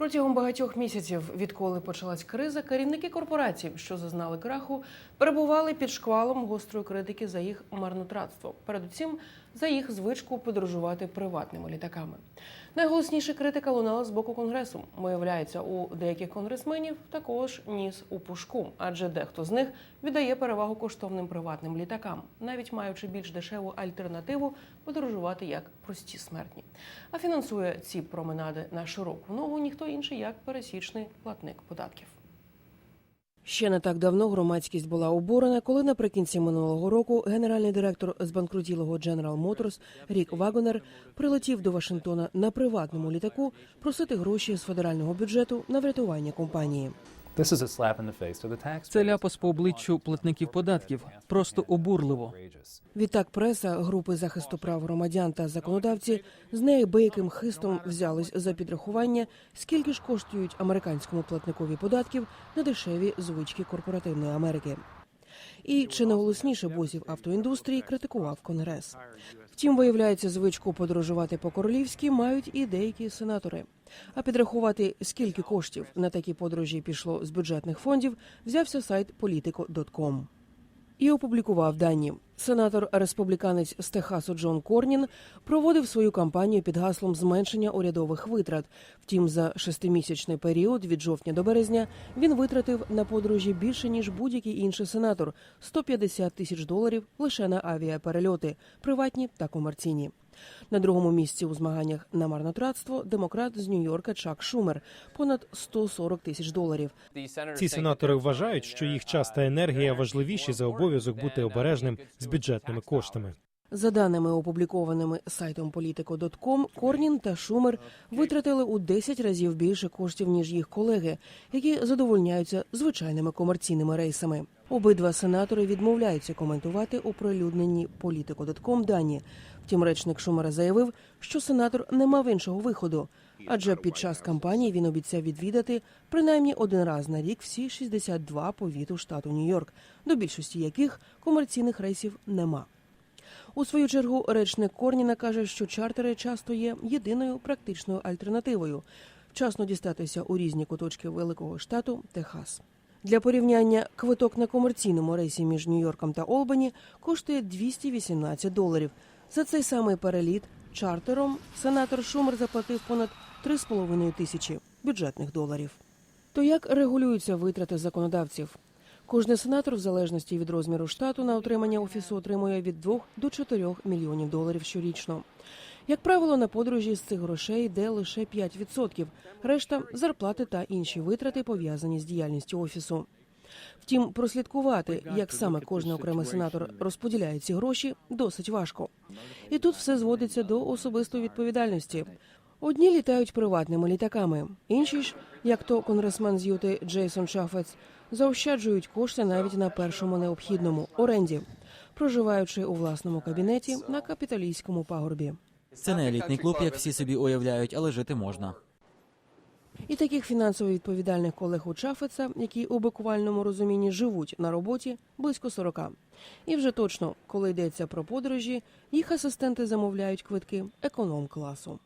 Протягом багатьох місяців, відколи почалась криза, керівники корпорацій, що зазнали краху, перебували під шквалом гострої критики за їх марнотратство. Передусім за їх звичку подорожувати приватними літаками. Найголосніша критика лунала з боку конгресу. Виявляється, у деяких конгресменів також ніс у пушку, адже дехто з них віддає перевагу коштовним приватним літакам, навіть маючи більш дешеву альтернативу подорожувати як прості смертні. А фінансує ці променади на широку ногу ніхто інший як пересічний платник податків. Ще не так давно громадськість була обурена, коли наприкінці минулого року генеральний директор збанкрутілого General Motors Рік Вагонер прилетів до Вашингтона на приватному літаку просити гроші з федерального бюджету на врятування компанії. This is a slap in the face to the taxpayers. Це ляпас по обличчю платників податків. Просто обурливо. Відтак преса, групи захисту прав громадян та законодавці з неабияким хистом взялись за підрахування, скільки ж коштують американському платникові податків на дешеві звички корпоративної Америки. І чи не голосніше бузів автоіндустрії критикував конгрес. Втім, виявляється, звичку подорожувати по королівськи мають і деякі сенатори. А підрахувати, скільки коштів на такі подорожі пішло з бюджетних фондів, взявся сайт politico.com. і опублікував дані. Сенатор республіканець з Техасу Джон Корнін проводив свою кампанію під гаслом зменшення урядових витрат. Втім, за шестимісячний період від жовтня до березня він витратив на подорожі більше ніж будь-який інший сенатор 150 тисяч доларів лише на авіаперельоти, приватні та комерційні. На другому місці у змаганнях на марнотратство демократ з Нью-Йорка Чак Шумер понад 140 тисяч доларів. Ці сенатори вважають, що їх час та енергія важливіші за обов'язок бути обережним з бюджетними коштами. За даними опублікованими сайтом Politico.com, Корнін та Шумер витратили у 10 разів більше коштів ніж їх колеги, які задовольняються звичайними комерційними рейсами. Обидва сенатори відмовляються коментувати оприлюднені Politico.com дані. Втім, речник Шумера заявив, що сенатор не мав іншого виходу, адже під час кампанії він обіцяв відвідати принаймні один раз на рік всі 62 повіту штату Нью-Йорк, до більшості яких комерційних рейсів нема. У свою чергу речник Корніна каже, що чартери часто є єдиною практичною альтернативою вчасно дістатися у різні куточки великого штату Техас. Для порівняння квиток на комерційному рейсі між Нью-Йорком та Олбані коштує 218 доларів. За цей самий переліт чартером сенатор Шумер заплатив понад 3,5 тисячі бюджетних доларів. То як регулюються витрати законодавців? Кожний сенатор, в залежності від розміру штату, на отримання офісу отримує від 2 до 4 мільйонів доларів щорічно. Як правило, на подорожі з цих грошей йде лише 5%, решта зарплати та інші витрати пов'язані з діяльністю офісу. Втім, прослідкувати, як саме кожен окремий сенатор розподіляє ці гроші, досить важко. І тут все зводиться до особистої відповідальності. Одні літають приватними літаками, інші ж, як то конгресмен з Юти Джейсон Шафець, заощаджують кошти навіть на першому необхідному оренді, проживаючи у власному кабінеті на капіталійському пагорбі. Це не елітний клуб, як всі собі уявляють, але жити можна. І таких фінансово відповідальних колег у Чафеца, які у буквальному розумінні живуть на роботі, близько 40. І вже точно, коли йдеться про подорожі, їх асистенти замовляють квитки економ класу.